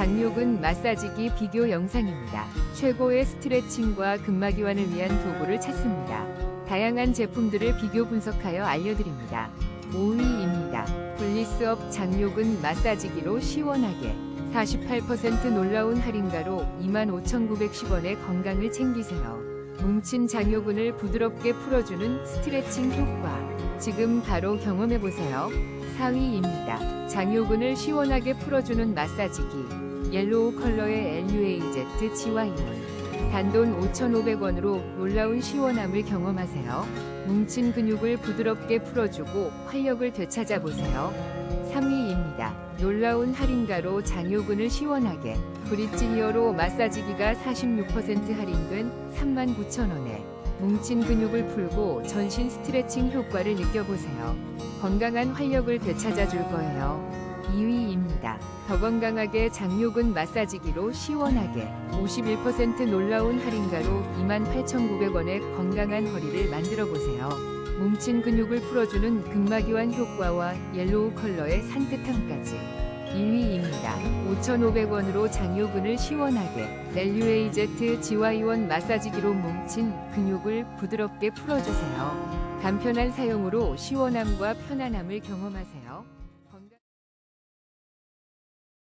장요근 마사지기 비교 영상입니다. 최고의 스트레칭과 근막이완을 위한 도구를 찾습니다. 다양한 제품들을 비교 분석하여 알려드립니다. 5위입니다. 블리스업 장요근 마사지기로 시원하게 48% 놀라운 할인가로 25,910원의 건강을 챙기세요. 뭉친 장요근을 부드럽게 풀어주는 스트레칭 효과. 지금 바로 경험해보세요. 4위입니다. 장요근을 시원하게 풀어주는 마사지기. 옐로우 컬러의 LUAZ 지와이원. 단돈 5,500원으로 놀라운 시원함을 경험하세요. 뭉친 근육을 부드럽게 풀어주고 활력을 되찾아보세요. 3위입니다. 놀라운 할인가로 장요근을 시원하게 브릿지 히어로 마사지기가 46% 할인된 39,000원에 뭉친 근육을 풀고 전신 스트레칭 효과를 느껴보세요. 건강한 활력을 되찾아 줄 거예요. 2위입니다. 더 건강하게 장요근 마사지기로 시원하게 51% 놀라운 할인가로 28,900원의 건강한 허리를 만들어 보세요. 뭉친 근육을 풀어주는 근막이완 효과와 옐로우 컬러의 산뜻함까지 1위입니다. 5,500원으로 장요근을 시원하게 LUAZ 지와이원 마사지기로 뭉친 근육을 부드럽게 풀어주세요. 간편한 사용으로 시원함과 편안함을 경험하세요.